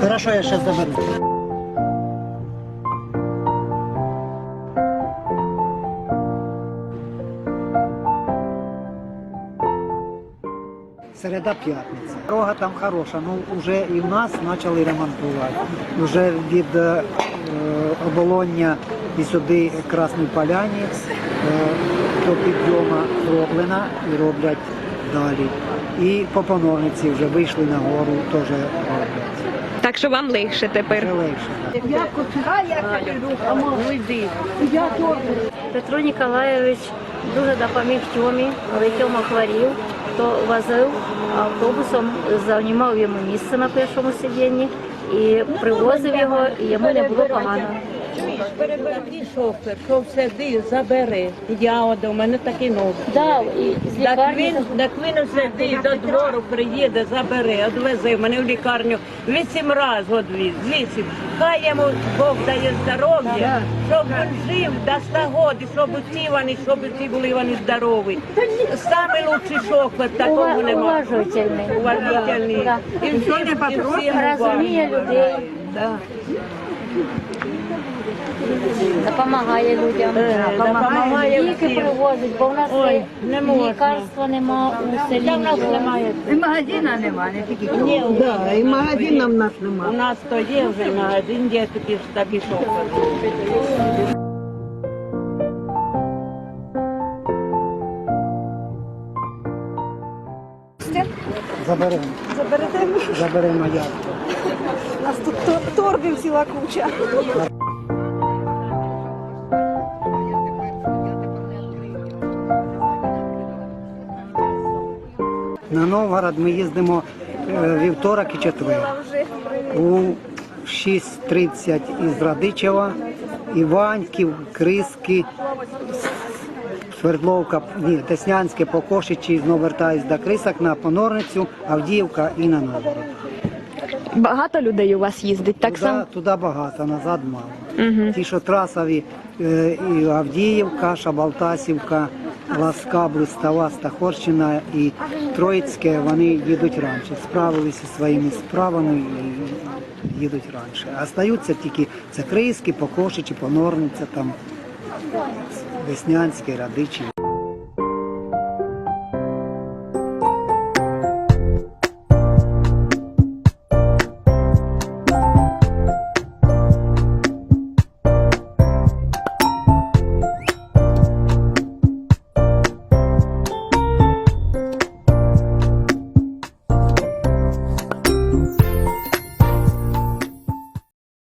Хорошо, я сейчас заберу. Середа п'ятниця. Дорога там хороша, ну вже і в нас почали ремонтувати. Вже від е, оболоння і сюди Красній Поляні е, до підйому зроблена і роблять далі. І попоновниці вже вийшли на гору, теж роблять. Так що вам легше тепер. Вже легше. Петро Ніколаєвич дуже допоміг Тьомі, але Тьома хворів, то возив автобусом, займав йому місце на першому сидінні і привозив його, і йому не було погано. Перебережи шофер, що все ди, забери. Я от у мене такі ноги. Да, і з Так лікарні він, так він усе ди, до двору приїде, забере, одвезе мене в лікарню. Вісім разів одвіз, вісім. Хай йому Бог дає здоров'я, щоб він жив до 100 років, щоб усі вони, щоб усі були вони здорові. Самий лучший шофер, такого Ува- немає. уважительний. Уважительний. Да. І всім, і всім розуміє людей, допомагає людям. Е, допомагає Ліки привозить, бо в нас Ой, не можна. лікарства нема у селі. Нас немає. І магазина нема, не тільки Ні, Да, і магазина в нас У нас то є вже магазин, є такі ж такі шофер. Заберемо. Заберете? Заберемо я. У нас тут тор- торбів ціла куча. На Новгород ми їздимо е, вівторок і четвер. У 6.30 із Радичева, Іваньків, Криски, Свердловка, ні, Теснянське, Покошичі, знову вертаюсь до Крисок на Понорницю, Авдіївка і на Новгород. Багато людей у вас їздить, так само? туди багато, назад мало. Угу. Ті, що трасові, е, і Авдіївка, Шабалтасівка, Ласка, Блистава, Стахорщина і Троїцьке, вони їдуть раніше. Справилися своїми справами і їдуть раніше. А Остаються тільки це Крийські, Покошичі, Понорниця, там, Веснянське, Радичі.